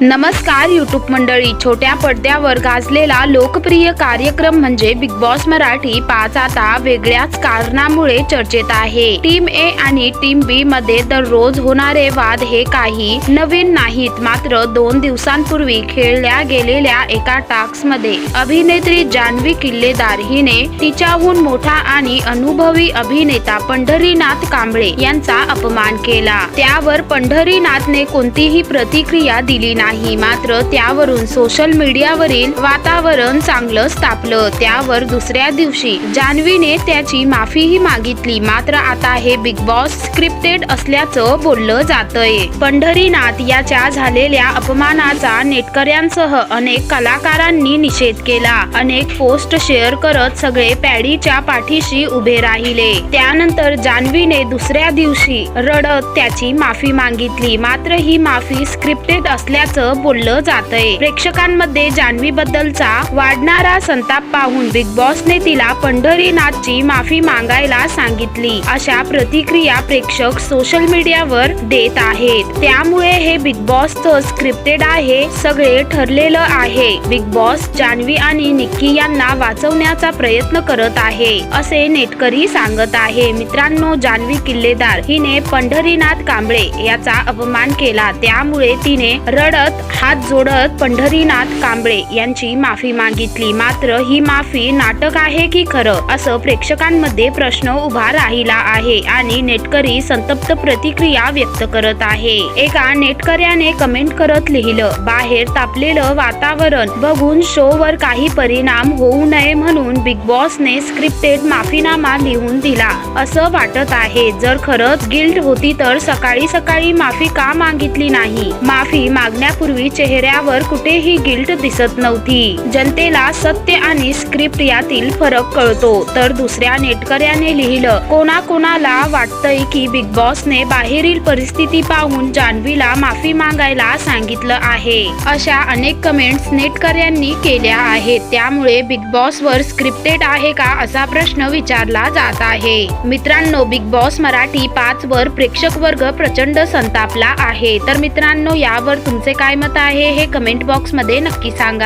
नमस्कार युट्यूब मंडळी. छोट्या पडद्यावर गाजलेला लोकप्रिय कार्यक्रम म्हणजे बिग बॉस मराठी पाच आता वेगळ्याच कारणामुळे चर्चेत आहे. टीम ए आणि टीम बी मध्ये दररोज होणारे वाद हे काही नवीन नाहीत. मात्र दोन दिवसांपूर्वी खेळल्या गेलेल्या एका टास्कमध्ये अभिनेत्री जान्हवी किल्लेदार हिने तिच्याहून मोठा आणि अनुभवी अभिनेता पंढरीनाथ कांबळे यांचा अपमान केला. त्यावर पंढरीनाथने कोणतीही प्रतिक्रिया दिली नाही. मात्र त्यावरून सोशल मीडियावरील वातावरण चांगलं तापलं. त्यावर दुसऱ्या दिवशी जान्हवीने त्याची माफीही मागितली. मात्र आता हे बिग बॉस स्क्रिप्टेड असल्याचं बोललं जातंय. पंढरीनाथ याच्या झालेल्या अपमानाचा नेटकऱ्यांसह अनेक कलाकारांनी निषेध केला. अनेक पोस्ट शेअर करत सगळे पॅडीच्या पाठीशी उभे राहिले. त्यानंतर जान्हवीने दुसऱ्या दिवशी रडत त्याची माफी मागितली. मात्र ही माफी स्क्रिप्टेड असल्याचं बोललं जातंय. प्रेक्षकांमध्ये जान्हवी बद्दलचा वाढणारा संताप पाहून बिग बॉसने तिला पंढरीनाथची माफी मागायला सांगितली. अशा प्रतिक्रिया प्रेक्षक सोशल मीडियावर देत आहेत. त्यामुळे हे बिग बॉसचं स्क्रिप्टेड आहे सगळे ठरलेलं आहे. बिग बॉस जान्हवी आणि निक्की यांना वाचवण्याचा प्रयत्न करत आहे असे नेटकरी सांगत आहे. मित्रांनो जान्हवी किल्लेदार हिने पंढरीनाथ कांबळे याचा अपमान केला. त्यामुळे तिने रडत हात जोडत पंढरीनाथ कांबळे यांची माफी मागितली. मात्र ही माफी नाटक आहे की खरं असं प्रेक्षकांमध्ये प्रश्न उभा राहिला आहे आणि नेटकरी संतप्त प्रतिक्रिया व्यक्त करत आहे. एका नेटकऱ्याने कमेंट करत लिहिलं बाहेर तापलेलं वातावरण बघून शो वर काही परिणाम होऊ नये म्हणून बिग बॉसने स्क्रिप्टेड माफीनामा लिहून दिला. असं वाटत आहे. जर खरंच गिल्ट होती तर सकाळी सकाळी माफी का मागितली नाही? माफी मागण्यापूर्वी चेहऱ्यावर कुठेही गिल्ट दिसत नव्हती. जनतेला सत्य आणि स्क्रिप्ट यातील फरक कळतो. तर दुसऱ्या नेटकऱ्याने लिहिलं कोणा कोणाला वाटतंय की बिग बॉसने बाहेरील परिस्थिती पाहून जान्हवीला माफी मागायला सांगितलं आहे. अशा अनेक कमेंट्स नेटकऱ्यांनी केल्या आहेत. त्यामुळे बिग बॉस वर स्क्रिप्टेड आहे का असा प्रश्न विचारला जात आहे. मित्रांनो बिग बॉस मराठी पाच वर प्रेक्षक वर्ग प्रचंड संतापला आहे. तर मित्रांनो यावर तुमचे काय काय मत आहे हे कमेंट बॉक्समध्ये नक्की सांगा.